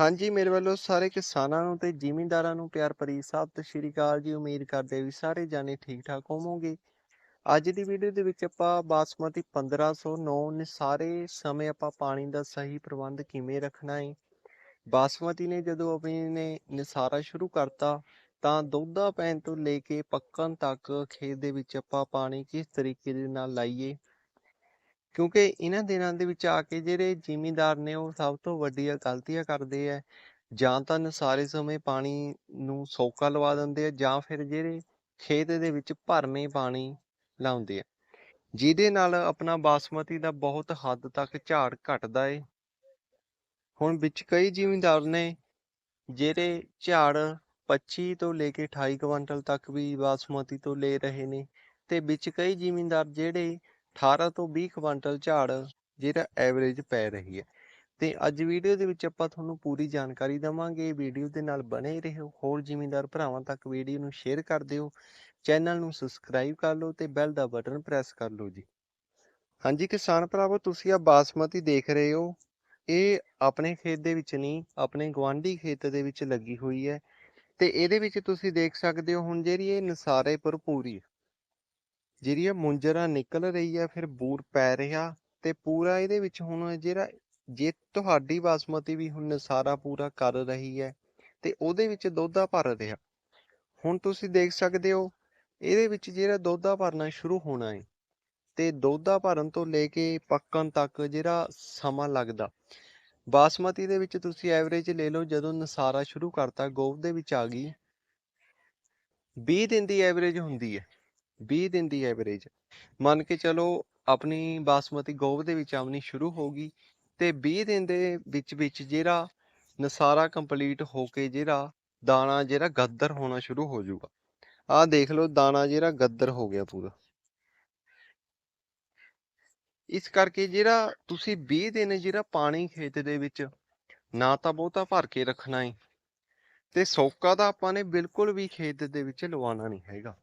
ਹਾਂਜੀ, ਮੇਰੇ ਵੱਲੋਂ ਸਾਰੇ ਕਿਸਾਨਾਂ ਨੂੰ ਤੇ ਜ਼ਿਮੀਂਦਾਰਾਂ ਨੂੰ ਪਿਆਰ ਭਰੀ ਸਤਿ ਸ਼੍ਰੀ ਅਕਾਲ ਜੀ। ਉਮੀਦ ਕਰਦੇ ਵੀ ਸਾਰੇ ਜਾਣੇ ਠੀਕ ਠਾਕ ਹੋਵੋਗੇ। ਅੱਜ ਦੀ ਵੀਡੀਓ ਦੇ ਵਿੱਚ ਆਪਾਂ ਬਾਸਮਤੀ 1509 ਨਿਸਾਰੇ ਸਮੇਂ ਆਪਾਂ ਪਾਣੀ ਦਾ ਸਹੀ ਪ੍ਰਬੰਧ ਕਿਵੇਂ ਰੱਖਣਾ ਹੈ ਬਾਸਮਤੀ ਨੇ ਜਦੋਂ ਆਪਣੀ ਨੇ ਨਿਸਾਰਾ ਸ਼ੁਰੂ ਕਰਤਾ, ਤਾਂ ਦੁੱਧਾ ਪੈਣ ਤੋਂ ਲੈ ਕੇ ਪੱਕਣ ਤੱਕ ਖੇਤ ਦੇ ਵਿੱਚ ਆਪਾਂ ਪਾਣੀ ਕਿਸ ਤਰੀਕੇ ਦੇ ਨਾਲ ਲਾਈਏ? ਕਿਉਂਕਿ ਇਹਨਾਂ ਦਿਨਾਂ ਦੇ ਵਿੱਚ ਆ ਕੇ ਜਿਹੜੇ ਜ਼ਿਮੀਂਦਾਰ ਨੇ ਉਹ ਸਭ ਤੋਂ ਵੱਡੀਆਂ ਗਲਤੀਆਂ ਕਰਦੇ ਆ, ਜਾਂ ਤਾਂ ਨਸਾਰੇ ਸਮੇਂ ਪਾਣੀ ਨੂੰ ਸੋਕਾ ਲਵਾ ਦਿੰਦੇ ਆ, ਜਾਂ ਫਿਰ ਜਿਹੜੇ ਖੇਤ ਦੇ ਵਿੱਚ ਭਰਮੇ ਪਾਣੀ ਲਾਉਂਦੇ ਆ। ਜਿਹਦੇ ਨਾਲ ਆਪਣਾ ਬਾਸਮਤੀ ਦਾ ਬਹੁਤ ਹੱਦ ਤੱਕ ਝਾੜ ਘਟਦਾ ਏ। ਹੁਣ ਵਿੱਚ ਕਈ ਜ਼ਿਮੀਂਦਾਰ ਨੇ ਜਿਹੜੇ ਝਾੜ 25 ਤੋਂ ਲੈ ਕੇ 28 ਕੁਇੰਟਲ ਤੱਕ ਵੀ ਬਾਸਮਤੀ ਤੋਂ ਲੈ ਰਹੇ ਨੇ, ਤੇ ਵਿੱਚ ਕਈ ਜ਼ਿਮੀਂਦਾਰ ਜਿਹੜੇ 18 ਤੋਂ 20 ਕੁਇੰਟਲ ਝਾੜ ਜਿਹੜਾ ਐਵਰੇਜ ਪੈ ਰਹੀ ਹੈ। ਤੇ ਅੱਜ ਵੀਡੀਓ ਦੇ ਵਿੱਚ ਆਪਾਂ ਤੁਹਾਨੂੰ ਪੂਰੀ ਜਾਣਕਾਰੀ ਦਵਾਂਗੇ। ਵੀਡੀਓ ਦੇ ਨਾਲ ਬਣੇ ਰਹੋ। ਹੋਰ ਜ਼ਿਮੀਂਦਾਰ ਭਰਾਵਾਂ ਤੱਕ ਵੀਡੀਓ ਨੂੰ ਸ਼ੇਅਰ ਕਰ ਦਿਓ। ਚੈਨਲ ਨੂੰ ਸਬਸਕ੍ਰਾਈਬ ਕਰ ਲਓ ਤੇ ਬੈਲ ਦਾ ਬਟਨ ਪ੍ਰੈਸ ਕਰ ਲਓ ਜੀ। ਹਾਂਜੀ, ਕਿਸਾਨ ਭਰਾਵੋ, ਤੁਸੀਂ ਆ ਬਾਸਮਤੀ ਦੇਖ ਰਹੇ ਹੋ। ਇਹ ਆਪਣੇ ਖੇਤ ਦੇ ਵਿੱਚ ਨਹੀਂ, ਆਪਣੇ ਗਵਾਂਢੀ ਖੇਤ ਦੇ ਵਿੱਚ ਲੱਗੀ ਹੋਈ ਹੈ। ਤੇ ਇਹਦੇ ਵਿੱਚ ਤੁਸੀਂ ਦੇਖ ਸਕਦੇ ਹੋ ਹੁਣ ਜਿਹੜੀ ਇਹ ਨਸਾਰੇ ਭਰਪੂਰੀ ਜਿਹੜੀ ਇਹ ਮੁੰਜਰਾ ਨਿਕਲ ਰਹੀ ਹੈ, ਫਿਰ ਬੂਰ ਪੈ ਰਿਹਾ ਤੇ ਪੂਰਾ ਇਹਦੇ ਵਿੱਚ ਹੁਣ ਜਿਹੜਾ ਜੇ ਤੁਹਾਡੀ ਬਾਸਮਤੀ ਵੀ ਹੁਣ ਨਸਾਰਾ ਪੂਰਾ ਕਰ ਰਹੀ ਹੈ ਤੇ ਉਹਦੇ ਵਿੱਚ ਦੋਧਾ ਭਰ ਰਿਹਾ। ਹੁਣ ਤੁਸੀਂ ਦੇਖ ਸਕਦੇ ਹੋ, ਇਹਦੇ ਵਿੱਚ ਜਿਹੜਾ ਦੁੱਧਾ ਭਰਨਾ ਸ਼ੁਰੂ ਹੋਣਾ ਹੈ ਤੇ ਦੋਧਾ ਭਰਨ ਤੋਂ ਲੈ ਕੇ ਪੱਕਣ ਤੱਕ ਜਿਹੜਾ ਸਮਾਂ ਲੱਗਦਾ। ਬਾਸਮਤੀ ਦੇ ਵਿੱਚ ਤੁਸੀਂ ਐਵਰੇਜ ਲੈ ਲਓ, ਜਦੋਂ ਨਸਾਰਾ ਸ਼ੁਰੂ ਕਰਤਾ, ਗੋਭ ਦੇ ਵਿੱਚ ਆ ਗਈ 20 ਦਿਨ ਦੀ ਐਵਰੇਜ ਹੁੰਦੀ ਹੈ। 20 ਦਿਨ ਦੀ ਐਵਰੇਜ ਮੰਨ ਕੇ ਚਲੋ ਆਪਣੀ ਬਾਸਮਤੀ ਗੋਭ ਦੇ ਵਿੱਚ ਆਉਣੀ ਸ਼ੁਰੂ ਹੋ ਗਈ ਤੇ 20 ਦਿਨ ਦੇ ਵਿੱਚ ਵਿੱਚ ਜਿਹੜਾ ਨਸਾਰਾ ਕੰਪਲੀਟ ਹੋ ਕੇ ਜਿਹੜਾ ਦਾਣਾ ਜਿਹੜਾ ਗੱਦਰ ਹੋਣਾ ਸ਼ੁਰੂ ਹੋ ਜਾਊਗਾ। ਆਹ ਦੇਖ ਲਓ ਦਾਣਾ ਜਿਹੜਾ ਗੱਦਰ ਹੋ ਗਿਆ ਪੂਰਾ। ਇਸ ਕਰਕੇ ਜਿਹੜਾ ਤੁਸੀਂ 20 ਦਿਨ ਜਿਹੜਾ ਪਾਣੀ ਖੇਤ ਦੇ ਵਿੱਚ ਨਾ ਤਾਂ ਬਹੁਤਾ ਭਰ ਕੇ ਰੱਖਣਾ ਹੈ ਤੇ ਸੋਕਾ ਤਾਂ ਆਪਾਂ ਨੇ ਬਿਲਕੁਲ ਵੀ ਖੇਤ ਦੇ ਵਿੱਚ ਲਵਾਉਣਾ ਨਹੀਂ ਹੈਗਾ।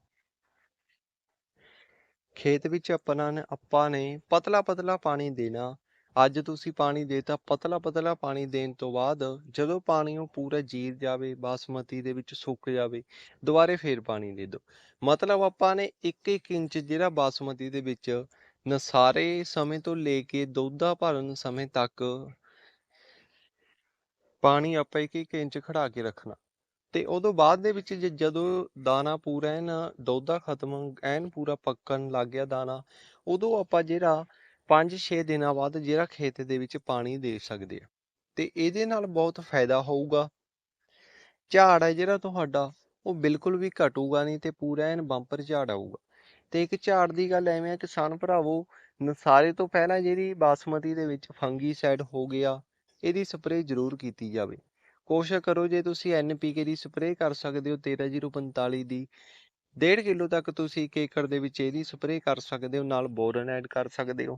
ਖੇਤ ਵਿੱਚ ਆਪਣਾ ਨੇ, ਆਪਾਂ ਨੇ ਪਤਲਾ ਪਤਲਾ ਪਾਣੀ ਦੇਣਾ। ਅੱਜ ਤੁਸੀਂ ਪਾਣੀ ਦੇਤਾ, ਪਤਲਾ ਪਤਲਾ ਪਾਣੀ ਦੇਣ ਤੋਂ ਬਾਅਦ ਜਦੋਂ ਪਾਣੀ ਉਹ ਪੂਰਾ ਜੀਰ ਜਾਵੇ, ਬਾਸਮਤੀ ਦੇ ਵਿੱਚ ਸੁੱਕ ਜਾਵੇ, ਦੁਬਾਰੇ ਫੇਰ ਪਾਣੀ ਦੇ ਦਿਓ। ਮਤਲਬ ਆਪਾਂ ਨੇ 1-1 ਇੰਚ ਜਿਹੜਾ ਬਾਸਮਤੀ ਦੇ ਵਿੱਚ ਨਸਾਰੇ ਸਮੇਂ ਤੋਂ ਲੈ ਕੇ ਦੋਧਾ ਭਰਨ ਸਮੇਂ ਤੱਕ ਪਾਣੀ ਆਪਾਂ 1-1 ਇੰਚ ਖੜਾ ਕੇ ਰੱਖਣਾ। ਤੇ ਉਦੋਂ ਬਾਅਦ ਦੇ ਵਿੱਚ ਜ- ਜਦੋਂ ਦਾਣਾ ਪੂਰਾ ਐਨ ਦੋਧਾ ਖਤਮ ਐਨ ਪੂਰਾ ਪੱਕਣ ਲੱਗ ਗਿਆ ਦਾਣਾ, ਉਦੋਂ ਆਪਾਂ ਜਿਹੜਾ 5-6 ਦਿਨਾਂ ਬਾਅਦ ਜਿਹੜਾ ਖੇਤ ਦੇ ਵਿੱਚ ਪਾਣੀ ਦੇ ਸਕਦੇ ਆ ਤੇ ਇਹਦੇ ਨਾਲ ਬਹੁਤ ਫਾਇਦਾ ਹੋਊਗਾ। ਝਾੜ ਹੈ ਜਿਹੜਾ ਤੁਹਾਡਾ, ਉਹ ਬਿਲਕੁਲ ਵੀ ਘਟੂਗਾ ਨਹੀਂ ਤੇ ਪੂਰਾ ਐਨ ਬੰਪਰ ਝਾੜ ਆਊਗਾ। ਤੇ ਇੱਕ ਝਾੜ ਦੀ ਗੱਲ ਐਵੇਂ ਆ, ਕਿਸਾਨ ਭਰਾਵੋ, ਨਸਾਰੇ ਤੋਂ ਪਹਿਲਾਂ ਜਿਹੜੀ ਬਾਸਮਤੀ ਦੇ ਵਿੱਚ ਫੰਗੀਸਾਈਡ ਹੋ ਗਿਆ, ਇਹਦੀ ਸਪਰੇਅ ਜ਼ਰੂਰ ਕੀਤੀ ਜਾਵੇ। ਕੋਸ਼ਿਸ਼ ਕਰੋ ਜੇ ਤੁਸੀਂ ਐਨਪੀਕੇ ਦੀ ਸਪਰੇਅ ਕਰ ਸਕਦੇ ਹੋ 13045 ਦੀ 1.5 ਕਿਲੋ ਤੱਕ ਤੁਸੀਂ 1 ਏਕੜ ਦੇ ਵਿੱਚ ਇਹਦੀ ਸਪਰੇਅ ਕਰ ਸਕਦੇ ਹੋ, ਨਾਲ ਬੋਰਨ ਐਡ ਕਰ ਸਕਦੇ ਹੋ।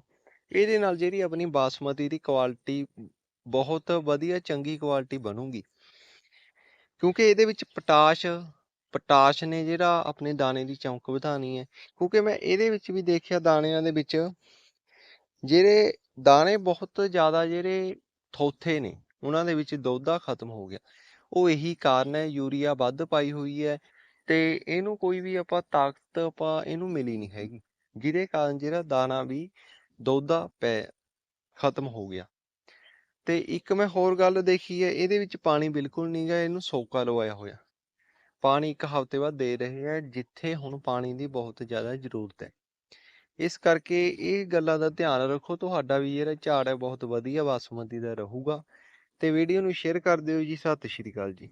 ਇਹਦੇ ਨਾਲ ਜਿਹੜੀ ਆਪਣੀ ਬਾਸਮਤੀ ਦੀ ਕੁਆਲਿਟੀ ਬਹੁਤ ਵਧੀਆ, ਚੰਗੀ ਕੁਆਲਿਟੀ ਬਣੂਗੀ। ਕਿਉਂਕਿ ਇਹਦੇ ਵਿੱਚ ਪੋਟਾਸ਼ ਪੋਟਾਸ਼ ਨੇ ਜਿਹੜਾ ਆਪਣੇ ਦਾਣੇ ਦੀ ਚੌਂਕ ਵਧਾਣੀ ਹੈ। ਕਿਉਂਕਿ ਮੈਂ ਇਹਦੇ ਵਿੱਚ ਵੀ ਦੇਖਿਆ ਦਾਣਿਆਂ ਦੇ ਵਿੱਚ, ਜਿਹੜੇ ਦਾਣੇ ਬਹੁਤ ਜ਼ਿਆਦਾ ਜਿਹੜੇ ਥੋਥੇ ਨੇ ਉਹਨਾਂ ਦੇ ਵਿੱਚ ਦੋਧਾ ਖਤਮ ਹੋ ਗਿਆ। ਉਹ ਇਹੀ ਕਾਰਨ ਹੈ, ਯੂਰੀਆ ਵੱਧ ਪਾਈ ਹੋਈ ਹੈ ਤੇ ਇਹਨੂੰ ਕੋਈ ਵੀ ਆਪਾਂ ਤਾਕਤ ਆਪਾਂ ਇਹਨੂੰ ਮਿਲੀ ਨਹੀਂ ਹੈਗੀ। ਜਿਹਦੇ ਕਾਰਨ ਜਿਹੜਾ ਦਾਣਾ ਵੀ ਦੋਧਾ ਪੈ ਖਤਮ ਹੋ ਗਿਆ। ਤੇ ਇੱਕ ਮੈਂ ਹੋਰ ਗੱਲ ਦੇਖੀ ਹੈ, ਇਹਦੇ ਵਿੱਚ ਪਾਣੀ ਬਿਲਕੁਲ ਨਹੀਂ ਗਾ, ਇਹਨੂੰ ਸੋਕਾ ਲਵਾਇਆ ਹੋਇਆ। ਪਾਣੀ ਇੱਕ ਹਫ਼ਤੇ ਬਾਅਦ ਦੇ ਰਹੇ ਹੈ, ਜਿੱਥੇ ਹੁਣ ਪਾਣੀ ਦੀ ਬਹੁਤ ਜ਼ਿਆਦਾ ਜ਼ਰੂਰਤ ਹੈ। ਇਸ ਕਰਕੇ ਇਹ ਗੱਲਾਂ ਦਾ ਧਿਆਨ ਰੱਖੋ, ਤੁਹਾਡਾ ਵੀ ਜਿਹੜਾ ਝਾੜ ਹੈ, ਬਹੁਤ ਵਧੀਆ, ਬਾਸਮਤੀ ਦਾ ਰਹੂਗਾ। ਤੇ ਵੀਡੀਓ ਨੂੰ ਸ਼ੇਅਰ ਕਰ ਦਿਓ ਜੀ ਸਤਿ ਸ਼੍ਰੀ ਅਕਾਲ ਜੀ।